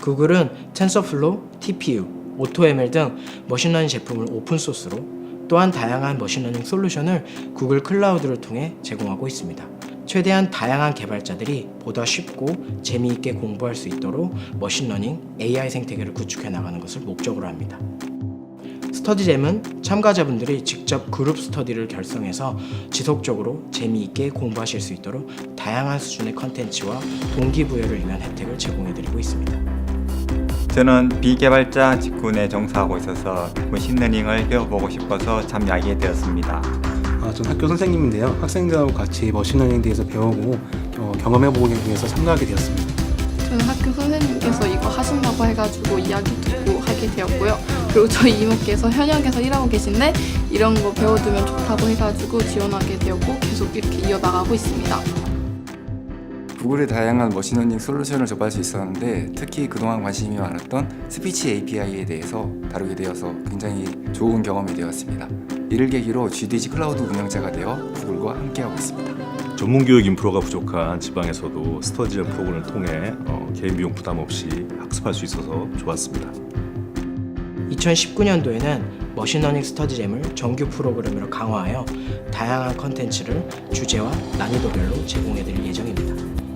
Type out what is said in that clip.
구글은 텐서플로우, TPU, 오토ML 등 머신러닝 제품을 오픈소스로 또한 다양한 머신러닝 솔루션을 구글 클라우드를 통해 제공하고 있습니다. 최대한 다양한 개발자들이 보다 쉽고 재미있게 공부할 수 있도록 머신러닝 AI 생태계를 구축해 나가는 것을 목적으로 합니다. 스터디잼은 참가자분들이 직접 그룹 스터디를 결성해서 지속적으로 재미있게 공부하실 수 있도록 다양한 수준의 컨텐츠와 동기부여를 위한 혜택을 제공해드리고 있습니다. 저는 비개발자 직군에 종사하고 있어서 머신러닝을 배워보고 싶어서 참여하게 되었습니다. 아, 전 학교 선생님인데요. 학생들하고 같이 머신러닝에 대해서 배우고 어, 경험해보기 위해서 참가하게 되었습니다. 저는 학교 선생님께서 이거 하신다고 해가지고 이야기 듣고 하게 되었고요. 그리고 저희 이모께서 현역에서 일하고 계신데 이런 거 배워두면 좋다고 해가지고 지원하게 되었고 계속 이렇게 이어나가고 있습니다. 구글의 다양한 머신러닝 솔루션을 접할 수 있었는데 특히 그동안 관심이 많았던 스피치 API에 대해서 다루게 되어서 굉장히 좋은 경험이 되었습니다. 이를 계기로 GDG 클라우드 운영자가 되어 구글과 함께하고 있습니다. 전문 교육 인프라가 부족한 지방에서도 스터디전 프로그램을 통해 어, 개인 비용 부담 없이 학습할 수 있어서 좋았습니다. 2019년도에는 머신러닝 스터디잼을 정규 프로그램으로 강화하여 다양한 컨텐츠를 주제와 난이도별로 제공해드릴 예정입니다.